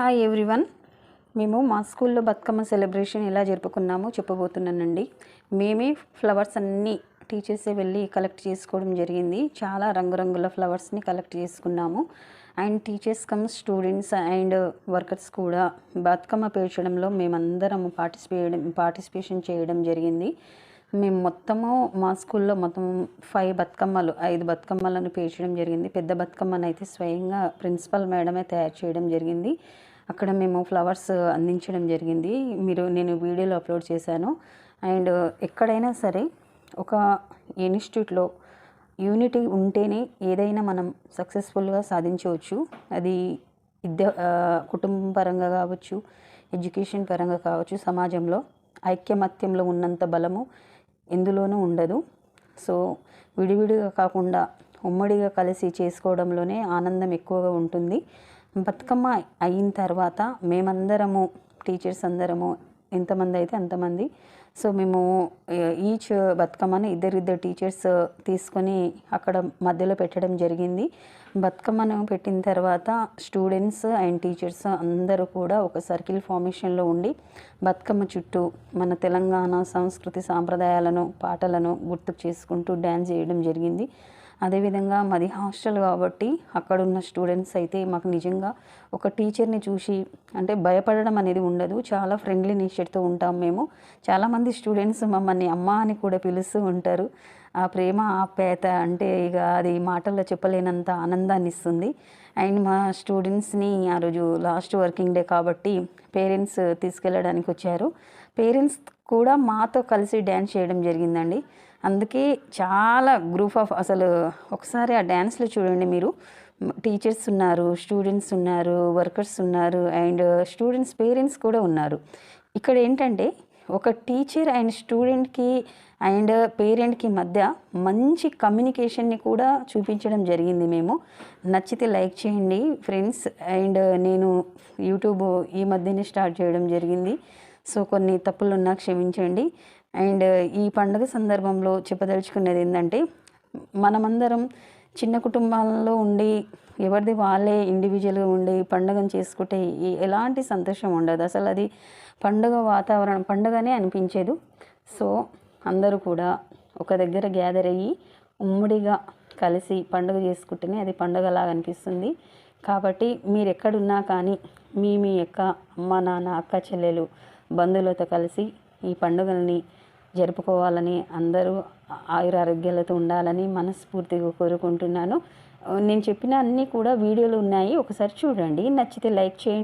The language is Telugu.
హాయ్ ఎవ్రీవన్ మేము మా స్కూల్లో బతుకమ్మ సెలబ్రేషన్ ఎలా జరుపుకున్నామో చెప్పబోతున్నానండి. మేమే ఫ్లవర్స్ అన్నీ టీచర్సే వెళ్ళి కలెక్ట్ చేసుకోవడం జరిగింది. చాలా రంగురంగుల ఫ్లవర్స్ని కలెక్ట్ చేసుకున్నాము. And teachers cum students and workers కూడా బతుకమ్మ పేర్చడంలో మేమందరం పార్టిసిపేట్ పార్టిసిపేషన్ చేయడం జరిగింది. మేము మొత్తము మా స్కూల్లో మొత్తం ఫైవ్ బతుకమ్మలు ఐదు బతుకమ్మలను పేర్చడం జరిగింది. పెద్ద బతుకమ్మను అయితే స్వయంగా ప్రిన్సిపల్ మేడమే తయారు చేయడం జరిగింది. అక్కడ మేము ఫ్లవర్స్ అందించడం జరిగింది. మీరు నేను వీడియోలో అప్లోడ్ చేశాను. అండ్ ఎక్కడైనా సరే ఒక ఇన్స్టిట్యూట్లో యూనిటీ ఉంటేనే ఏదైనా మనం సక్సెస్ఫుల్గా సాధించవచ్చు. అది విద్య కుటుంబ పరంగా కావచ్చు ఎడ్యుకేషన్ పరంగా కావచ్చు సమాజంలో ఐక్యమత్యంలో ఉన్నంత బలము ఎందులోనూ ఉండదు. సో విడివిడిగా కాకుండా ఉమ్మడిగా కలిసి చేసుకోవడంలోనే ఆనందం ఎక్కువగా ఉంటుంది. బతుకమ్మ అయిన తర్వాత మేమందరము టీచర్స్ అందరము ఎంతమంది అయితే అంతమంది. సో మేము ఈచ్ బతుకమ్మని ఇద్దరిద్దరు టీచర్స్ తీసుకొని అక్కడ మధ్యలో పెట్టడం జరిగింది. బతుకమ్మను పెట్టిన తర్వాత స్టూడెంట్స్ అండ్ టీచర్స్ అందరూ కూడా ఒక సర్కిల్ ఫార్మేషన్లో ఉండి బతుకమ్మ చుట్టూ మన తెలంగాణ సంస్కృతి సాంప్రదాయాలను పాటలను గుర్తుకు చేసుకుంటూ డ్యాన్స్ చేయడం జరిగింది. అదేవిధంగా మాది హాస్టల్ కాబట్టి అక్కడున్న స్టూడెంట్స్ అయితే మాకు నిజంగా ఒక టీచర్ని చూసి అంటే భయపడడం అనేది ఉండదు. చాలా ఫ్రెండ్లీ నేచర్తో ఉంటాం మేము. చాలామంది స్టూడెంట్స్ మమ్మల్ని అమ్మ అని కూడా పిలుస్తూ ఉంటారు. ఆ ప్రేమ ఆప్యాయత అంటే ఇక అది మాటల్లో చెప్పలేనంత ఆనందాన్ని ఇస్తుంది. అండ్ మా స్టూడెంట్స్ని ఆ రోజు లాస్ట్ వర్కింగ్ డే కాబట్టి పేరెంట్స్ తీసుకెళ్ళడానికి వచ్చారు. పేరెంట్స్ కూడా మాతో కలిసి డ్యాన్స్ చేయడం జరిగిందండి. అందుకే చాలా గ్రూప్ ఆఫ్ అసలు ఒకసారి ఆ డ్యాన్స్లో చూడండి మీరు. టీచర్స్ ఉన్నారు స్టూడెంట్స్ ఉన్నారు వర్కర్స్ ఉన్నారు అండ్ స్టూడెంట్స్ పేరెంట్స్ కూడా ఉన్నారు. ఇక్కడ ఏంటంటే ఒక టీచర్ అండ్ స్టూడెంట్కి అండ్ పేరెంట్కి మధ్య మంచి కమ్యూనికేషన్ని కూడా చూపించడం జరిగింది మేము. నచ్చితే లైక్ చేయండి ఫ్రెండ్స్. అండ్ నేను యూట్యూబ్ ఈ మధ్యనే స్టార్ట్ చేయడం జరిగింది. సో కొన్ని తప్పులు ఉన్నా క్షమించండి. అండ్ ఈ పండుగ సందర్భంలో చెప్పదలుచుకునేది ఏంటంటే మనమందరం చిన్న కుటుంబాల్లో ఉండి ఎవరిది వాళ్ళే ఇండివిజువల్గా ఉండి పండుగను చేసుకుంటే ఎలాంటి సంతోషం ఉండదు. అసలు అది పండుగ వాతావరణం పండుగనే అనిపించేదు. సో అందరూ కూడా ఒక దగ్గర గ్యాదర్ అయ్యి ఉమ్మడిగా కలిసి పండుగ చేసుకుంటేనే అది పండుగలాగా అనిపిస్తుంది. కాబట్టి మీరు ఎక్కడున్నా కానీ మీ మీ యొక్క అమ్మ నాన్న అక్క చెల్లెలు బంధువులతో కలిసి ఈ పండుగల్ని జరుపుకోవాలని అందరూ ఆయురారోగ్యాలతో ఉండాలని మనస్ఫూర్తిగా కోరుకుంటున్నాను. నేను చెప్పిన అన్నీ కూడా వీడియోలు ఉన్నాయి. ఒకసారి చూడండి. నచ్చితే లైక్ చేయండి.